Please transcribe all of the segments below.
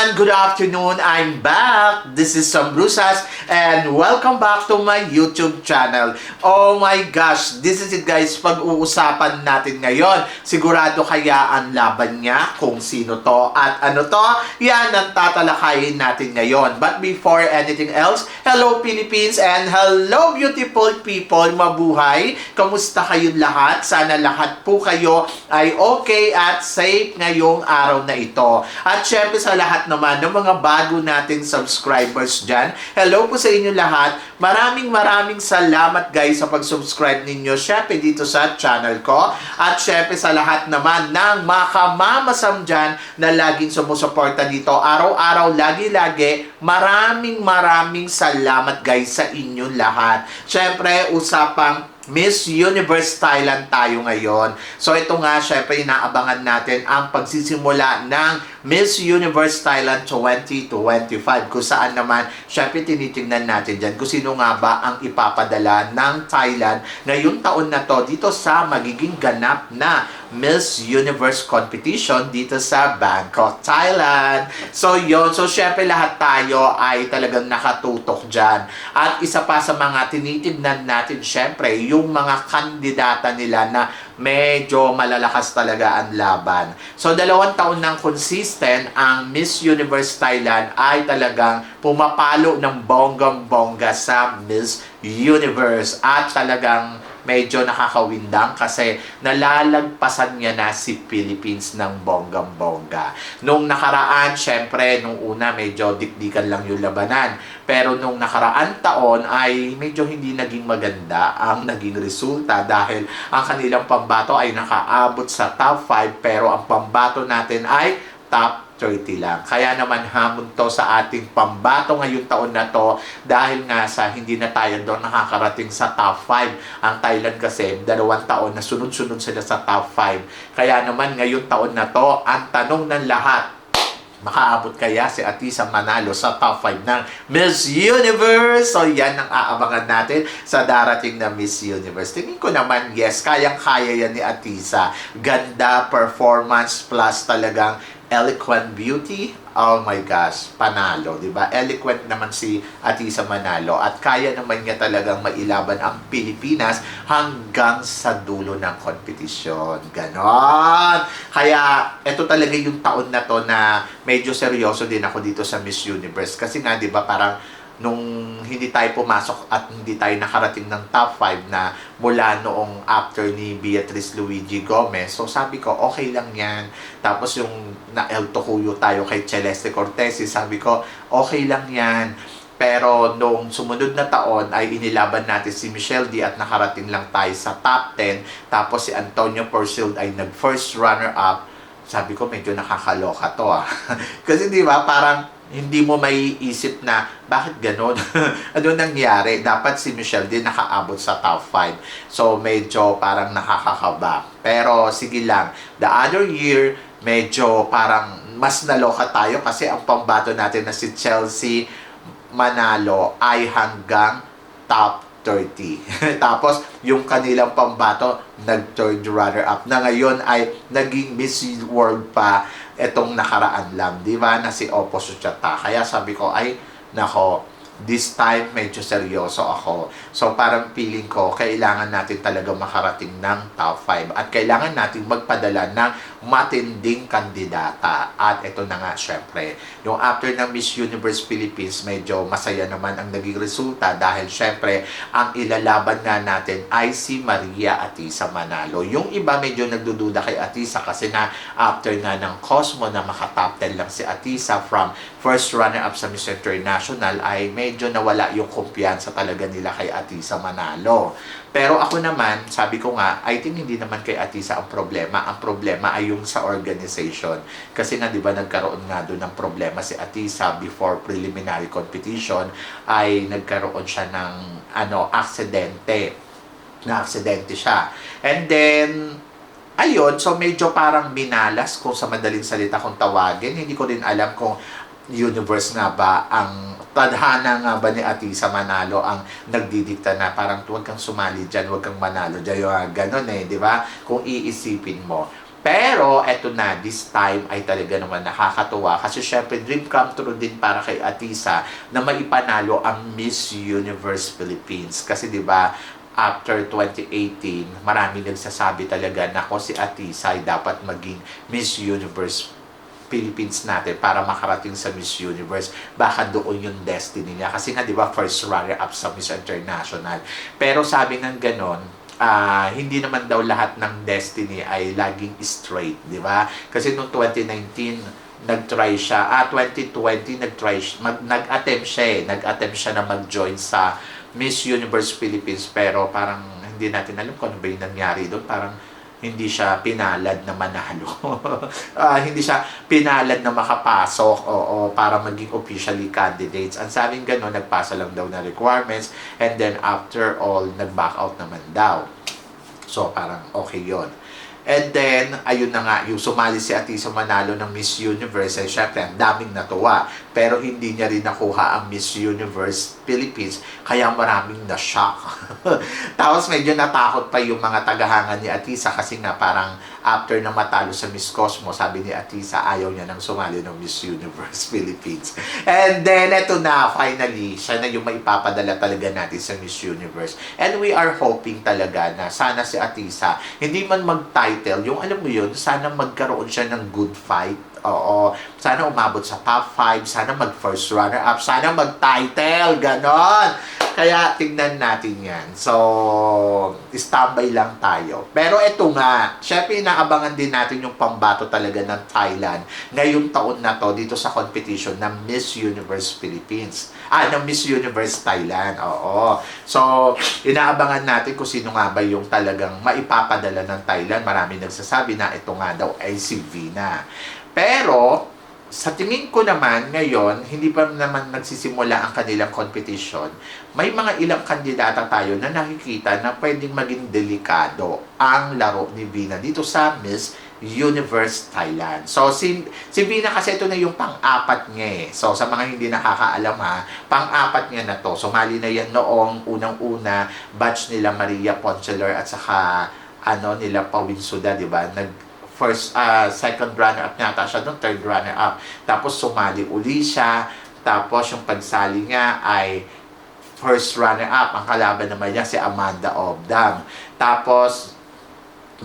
everyone, good afternoon. I'm back. This is Sam Brusas and welcome back to my YouTube channel. Oh my gosh, this is it guys, pag-uusapan natin ngayon. Sigurado kaya ang laban niya kung sino to at ano to? Yan ang tatalakayin natin ngayon. But before anything else, hello Philippines and hello beautiful people, mabuhay. Kamusta kayong lahat? Sana lahat po kayo ay okay at safe ngayong araw na ito. At syempre sa lahat naman ng mga bago nating subscribers dyan, hello po sa inyo lahat. Maraming maraming salamat guys sa pag-subscribe ninyo syempre dito sa channel ko. At syempre sa lahat naman ng makamamasam dyan na laging sumusuporta dito araw-araw, lagi-lagi. Maraming maraming salamat guys sa inyo lahat. Syempre, usapang Miss Universe Thailand tayo ngayon. So ito nga, syempre inaabangan natin ang pagsisimula ng Miss Universe Thailand 2025 kung saan naman, syempre tinitingnan natin dyan kung sino nga ba ang ipapadala ng Thailand ngayong taon na to dito sa magiging ganap na Miss Universe competition dito sa Bangkok, Thailand. So yon so syempre lahat tayo ay talagang nakatutok dyan. At isa pa sa mga tinitignan natin syempre yung mga kandidata nila na medyo malalakas talaga ang laban. So dalawang taon nang consistent ang Miss Universe Thailand ay talagang pumapalo ng bonggang-bongga sa Miss Universe at talagang medyo nakakawindang kasi nalalagpasan niya na si Philippines ng bonggang-bongga. Nung nakaraan, syempre, nung una medyo dikdikan lang yung labanan. Pero nung nakaraan taon ay medyo hindi naging maganda ang naging resulta dahil ang kanilang pambato ay nakaabot sa top 5 pero ang pambato natin ay top 30 lang. Kaya naman hamon to sa ating pambato ngayong taon na to dahil nga sa hindi na tayo doon nakakarating sa top 5. Ang Thailand kasi dalawang taon na sunod-sunod sila sa top 5. Kaya naman ngayong taon na to, ang tanong ng lahat, makaabot kaya si Atisa Manalo sa top 5 ng Miss Universe. So yan ang aabangan natin sa darating na Miss Universe. Tingin ko naman, yes, kayang-kaya yan ni Atisa. Ganda, performance, plus talagang eloquent beauty. Oh my gosh, panalo, 'di ba? Eloquent naman si Atisa Manalo at kaya naman niya talagang mailaban ang Pilipinas hanggang sa dulo ng kompetisyon. Ganon. Kaya ito talaga yung taon na to na medyo seryoso din ako dito sa Miss Universe kasi nga 'di ba parang nung hindi tayo pumasok at hindi tayo nakarating ng top 5 na mula noong after ni Beatrice Luigi Gomez. So sabi ko, okay lang yan. Tapos yung na El Tocuyo tayo kay Celeste Cortez, sabi ko, okay lang yan. Pero nung sumunod na taon ay inilaban natin si Michelle D at nakarating lang tayo sa top 10. Tapos si Antonio Porcil ay nag first runner up. Sabi ko medyo nakakaloka to ah. Kasi di ba parang hindi mo maiisip na bakit ganon? ano nangyari? Dapat si Michelle din nakaabot sa top 5. So medyo parang nakakakaba. Pero sige lang, the other year medyo parang mas naloka tayo kasi ang pambato natin na si Chelsea Manalo ay hanggang top 30. Tapos, yung kanilang pambato, nag-third runner-up na ngayon ay naging Miss World pa etong nakaraan lang, di ba, na si Oppo Suchata. Kaya sabi ko, ay, nako, this time medyo seryoso ako. So parang feeling ko, kailangan natin talaga makarating ng top 5 at kailangan natin magpadala ng matinding kandidata. At ito na nga, syempre, yung after ng Miss Universe Philippines, medyo masaya naman ang naging resulta dahil syempre, ang ilalaban nga natin ay si Maria Atisa Manalo. Yung iba medyo nagdududa kay Atisa kasi na after nga ng Cosmo na maka-top 10 lang si Atisa from first runner-up sa Miss International ay medyo nawala yung kumpiyansa talaga nila kay Atisa Manalo. Pero ako naman, sabi ko nga, I think hindi naman kay Atisa ang problema. Ang problema ay yung sa organization. Kasi nga, di ba, nagkaroon nga doon ng problema si Atisa before preliminary competition ay nagkaroon siya ng ano, aksidente. Na aksidente siya. And then, ayun, so medyo parang binalas kung sa madaling salita kung tawagin. Hindi ko din alam kung universe nga ba ang tadhana nga ba ni Atisa Manalo ang nagdidikta na parang huwag kang sumali dyan, huwag kang manalo dyan, yung ganon eh, di ba? Kung iisipin mo. Pero, eto eto na, this time ay talaga naman nakakatuwa. Kasi syempre, dream come true din para kay Atisa na maipanalo ang Miss Universe Philippines. Kasi di ba after 2018, marami nagsasabi talaga na ako si Atisa ay dapat maging Miss Universe Philippines natin para makarating sa Miss Universe. Baka doon yung destiny niya. Kasi nga, di ba, first runner-up sa Miss International. Pero sabi ng ganon, ah, hindi naman daw lahat ng destiny ay laging straight, di ba? Kasi noong 2019, nag-try siya. Ah, 2020, nag-try siya. Mag, nag-attempt siya eh. Nag-attempt siya na mag-join sa Miss Universe Philippines. Pero parang hindi natin alam kung ano ba yung nangyari doon. Parang hindi siya pinalad na manalo. Ah, hindi siya pinalad na makapasok o, o para maging officially candidates. Ang sabing gano'n, nagpasa lang daw na requirements and then after all, nag-back out naman daw. So, parang okay yon And then, ayun na nga, yung sumali si Atisa Manalo ng Miss Universe, eh, syempre, ang daming natuwa. Pero hindi niya rin nakuha ang Miss Universe Philippines, kaya maraming na-shock. Tapos medyo natakot pa yung mga tagahangan ni Atisa kasi nga parang after na matalo sa Miss Cosmo, sabi ni Atisa, ayaw niya nang sumali ng Miss Universe Philippines. And then, eto na, finally, siya na yung maipapadala talaga natin sa Miss Universe. And we are hoping talaga na sana si Atisa, hindi man mag-title, yung alam mo yun, sana magkaroon siya ng good fight. Oo. Sana umabot sa top 5, sana mag-first runner-up, sana mag-title, ganon. Kaya tingnan natin yan. So, standby lang tayo. Pero eto nga, syempre inaabangan din natin yung pambato talaga ng Thailand ngayong taon na to dito sa competition ng Miss Universe Philippines. Ah, ng Miss Universe Thailand. Oo. So, inaabangan natin kung sino nga ba yung talagang maipapadala ng Thailand. Marami nagsasabi na ito nga daw ay si Vina. Pero, sa tingin ko naman ngayon, hindi pa naman nagsisimula ang kanilang competition, may mga ilang kandidata tayo na nakikita na pwedeng maging delikado ang laro ni Vina dito sa Miss Universe Thailand. So, si, si Vina kasi ito na yung pang-apat niya eh. So, sa mga hindi nakakaalam ha, pang-apat niya na to. Sumali na yan noong unang-una, batch nila Maria Ponceler at saka ano nila Pawin Suda, di ba? Nag, first, ah, second runner-up yata siya doon, third runner-up. Tapos sumali uli siya. Tapos yung pagsali niya ay first runner-up. Ang kalaban naman niya si Amanda Obdam. Tapos,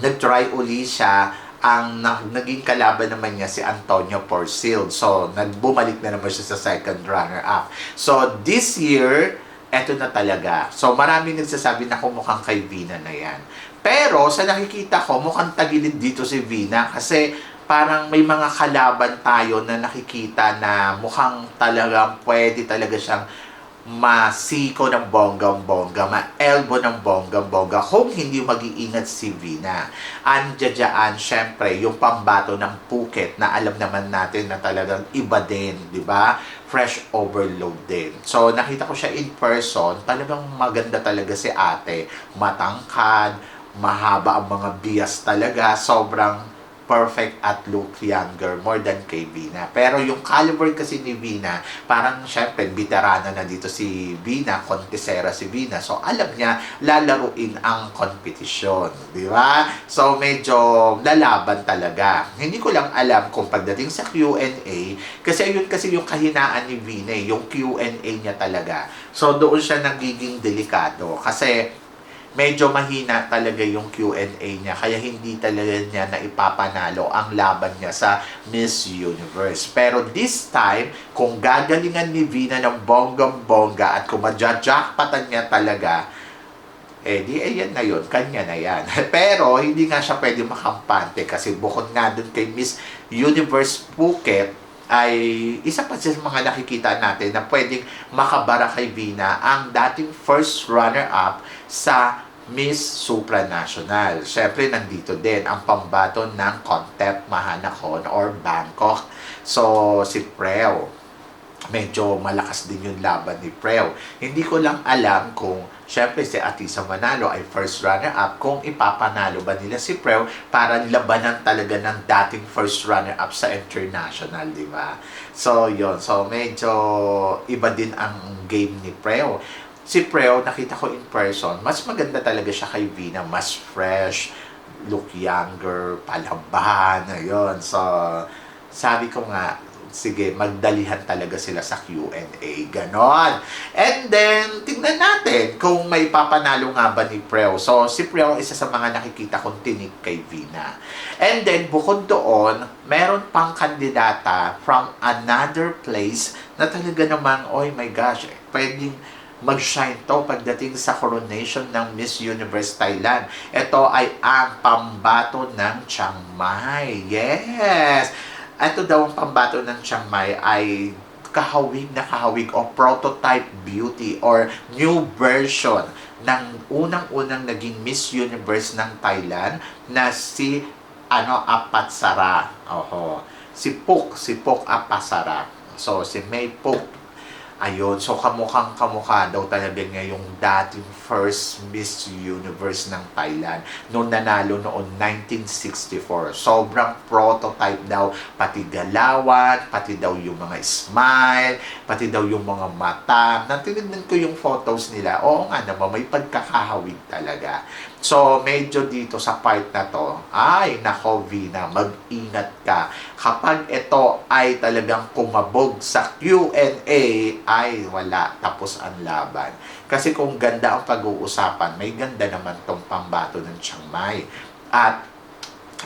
nag-try uli siya ang na, naging kalaban naman niya si Antonio Porcil. So, nagbumalik na naman siya sa second runner-up. So, this year, eto na talaga. So, maraming nagsasabi na kumukhang kay Vina na yan. Pero, sa nakikita ko, mukhang tagilid dito si Vina kasi parang may mga kalaban tayo na nakikita na mukhang talagang pwede talaga siyang masiko ng bonggang-bongga, ma-elbow ng bonggang-bongga kung hindi mag-iingat si Vina. Andiyan syempre, yung pambato ng Phuket na alam naman natin na talagang iba din, di ba? Fresh overload din. So, nakita ko siya in person, talagang maganda talaga si ate. Matangkad, mahaba ang mga bias talaga, sobrang perfect at look younger more than kay Vina. Pero yung caliber kasi ni Vina, parang syempre, veterana na dito si Vina, kontesera si Vina. So, alam niya, lalaruin ang competition. Di ba? So, medyo lalaban talaga. Hindi ko lang alam kung pagdating sa Q&A, kasi yun kasi yung kahinaan ni Vina, eh, yung Q&A niya talaga. So, doon siya nagiging delikado. Kasi, medyo mahina talaga yung Q&A niya kaya hindi talaga niya na ipapanalo ang laban niya sa Miss Universe. Pero this time, kung gagalingan ni Vina ng bonggang-bongga at kung madja-jackpatan niya talaga, eh di ayan na yun, kanya na yan. Pero hindi nga siya pwede makampante kasi bukod nga dun kay Miss Universe Phuket, ay isa pa sa mga nakikita natin na pwedeng makabara kay Vina ang dating first runner-up sa Miss Supranational. Siyempre, nandito din ang pambato ng Contep Mahanakon or Bangkok. So, si Preo. Medyo malakas din yung laban ni Preo. Hindi ko lang alam kung Siyempre, si Atisa Manalo ay first runner-up kung ipapanalo ba nila si Preo para labanan talaga ng dating first runner-up sa international, di ba? So, yon So, medyo iba din ang game ni Preo si Preo, nakita ko in person, mas maganda talaga siya kay Vina, mas fresh, look younger, palaban, ayun. So, sabi ko nga, sige, magdalihan talaga sila sa Q&A. Ganon. And then, tingnan natin kung may papanalo nga ba ni Preo. So, si Preo, isa sa mga nakikita kong tinik kay Vina. And then, bukod doon, meron pang kandidata from another place na talaga namang, oh my gosh, pwedeng mag-shine to pagdating sa coronation ng Miss Universe Thailand. Ito ay ang pambato ng Chiang Mai. Yes! Ito daw ang pambato ng Chiang Mai ay kahawig na kahawig o prototype beauty or new version ng unang-unang naging Miss Universe ng Thailand na si ano Apatsara. Oho. Si Puk, si Puk Apasara. So si May Puk Ayun, so kamukhang kamukha daw talaga niya yung dating first Miss Universe ng Thailand noong nanalo noong 1964. Sobrang prototype daw, pati galawan, pati daw yung mga smile, pati daw yung mga mata. Nang tinignan ko yung photos nila, oo nga naman, may pagkakahawig talaga. So, medyo dito sa part na to, ay, nako Vina, mag-ingat ka. Kapag ito ay talagang kumabog sa Q&A, ay wala, tapos ang laban. Kasi kung ganda ang pag-uusapan, may ganda naman tong pambato ng Chiang Mai. At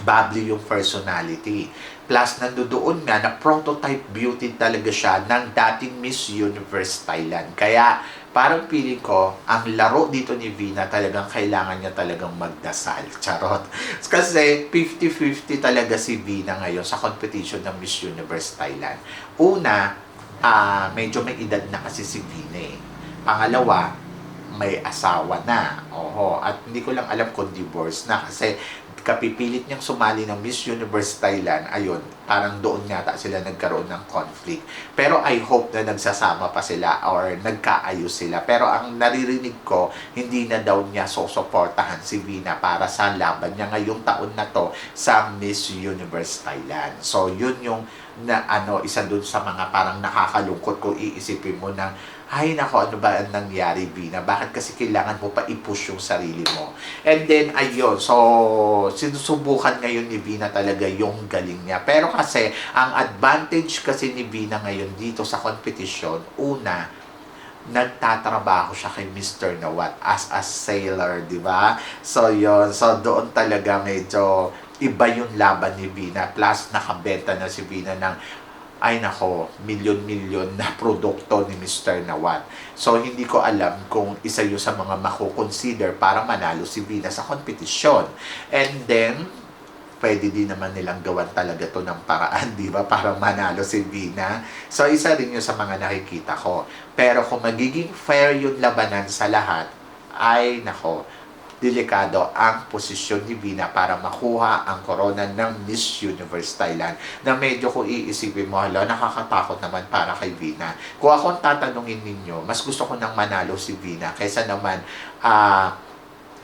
bubbly yung personality. Plus, nandoon nga na prototype beauty talaga siya ng dating Miss Universe Thailand. Kaya, parang feeling ko, ang laro dito ni Vina talagang kailangan niya talagang magdasal. Charot. Kasi 50-50 talaga si Vina ngayon sa competition ng Miss Universe Thailand. Una, ah medyo may edad na kasi si Vina eh. Pangalawa, may asawa na. Oho. At hindi ko lang alam kung divorce na kasi kapipilit niyang sumali ng Miss Universe Thailand, ayun, parang doon yata sila nagkaroon ng conflict. Pero I hope na nagsasama pa sila or nagkaayos sila. Pero ang naririnig ko, hindi na daw niya susuportahan si Vina para sa laban niya ngayong taon na to sa Miss Universe Thailand. So, yun yung na ano isa dun sa mga parang nakakalungkot kung iisipin mo na ay nako ano ba ang nangyari Vina bakit kasi kailangan mo pa i-push yung sarili mo and then ayun so sinusubukan ngayon ni Vina talaga yung galing niya pero kasi ang advantage kasi ni Vina ngayon dito sa competition una nagtatrabaho siya kay Mr. Nawat as a sailor, di ba? So, yon So, doon talaga medyo iba yung laban ni Vina. Plus, nakabenta na si Vina ng ay nako, milyon-milyon na produkto ni Mr. Nawat. So, hindi ko alam kung isa yun sa mga makukonsider para manalo si Vina sa kompetisyon. And then, pwede din naman nilang gawan talaga to ng paraan, di ba? Para manalo si Vina. So, isa rin yun sa mga nakikita ko. Pero kung magiging fair yung labanan sa lahat, ay nako, delikado ang posisyon ni Vina para makuha ang corona ng Miss Universe Thailand na medyo kung iisipin mo, hala, nakakatakot naman para kay Vina. Kung akong tatanungin ninyo, mas gusto ko nang manalo si Vina kaysa naman ah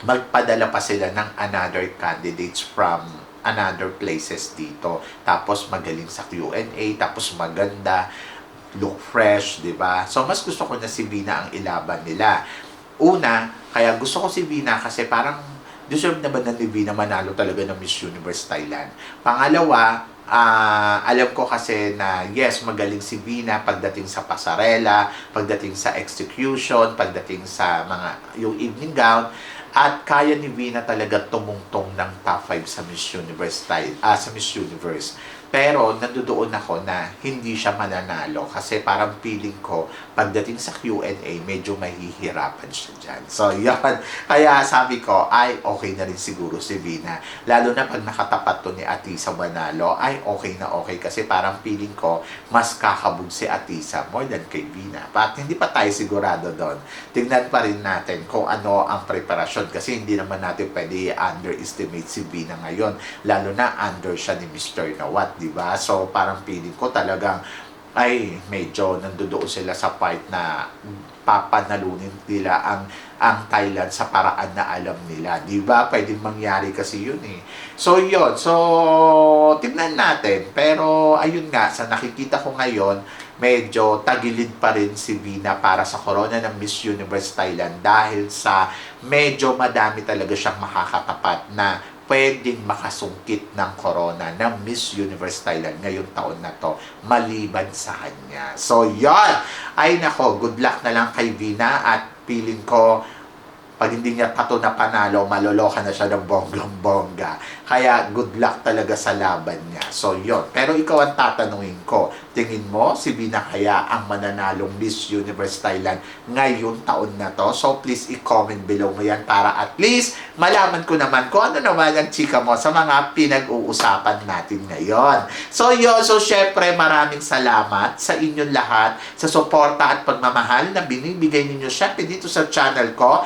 magpadala pa sila ng another candidates from another places dito. Tapos magaling sa Q&A, tapos maganda, look fresh, 'di ba? So mas gusto ko na si Vina ang ilaban nila. Una, kaya gusto ko si Vina kasi parang deserve na ba na ni Vina manalo talaga ng Miss Universe Thailand. Pangalawa, ah, alam ko kasi na yes, magaling si Vina pagdating sa pasarela, pagdating sa execution, pagdating sa mga yung evening gown, at kaya ni Vina talaga tumungtong ng top 5 sa Miss Universe Thai, ah, sa Miss Universe. Pero nandoon ako na hindi siya mananalo kasi parang feeling ko pagdating sa Q&A medyo mahihirapan siya dyan. So yun, kaya sabi ko ay okay na rin siguro si Vina. Lalo na pag nakatapat to ni Atisa Manalo ay okay na okay kasi parang feeling ko mas kakabog si Atisa more than kay Vina. But hindi pa tayo sigurado doon. Tingnan pa rin natin kung ano ang preparasyon kasi hindi naman natin pwede underestimate si Vina ngayon. Lalo na under siya ni Mr. Nawat, di ba? So parang feeling ko talagang ay medyo nandoon sila sa part na papanalunin nila ang ang Thailand sa paraan na alam nila. Di ba? Pwedeng mangyari kasi yun eh. So, yun. So, tignan natin. Pero, ayun nga, sa nakikita ko ngayon, medyo tagilid pa rin si Vina para sa corona ng Miss Universe Thailand dahil sa medyo madami talaga siyang makakatapat na pwedeng makasungkit ng corona ng Miss Universe Thailand ngayong taon na to maliban sa kanya. So, yon Ay nako, good luck na lang kay Vina at feeling ko pag hindi niya pato na panalo, maloloka na siya ng bonggang-bongga. Kaya good luck talaga sa laban niya. So, yon Pero ikaw ang tatanungin ko, tingin mo si Vina kaya ang mananalong Miss Universe Thailand ngayong taon na to? So, please i-comment below mo yan para at least malaman ko naman kung ano naman ang chika mo sa mga pinag-uusapan natin ngayon. So, yun. So, syempre, maraming salamat sa inyong lahat sa suporta at pagmamahal na binibigay ninyo syempre dito sa channel ko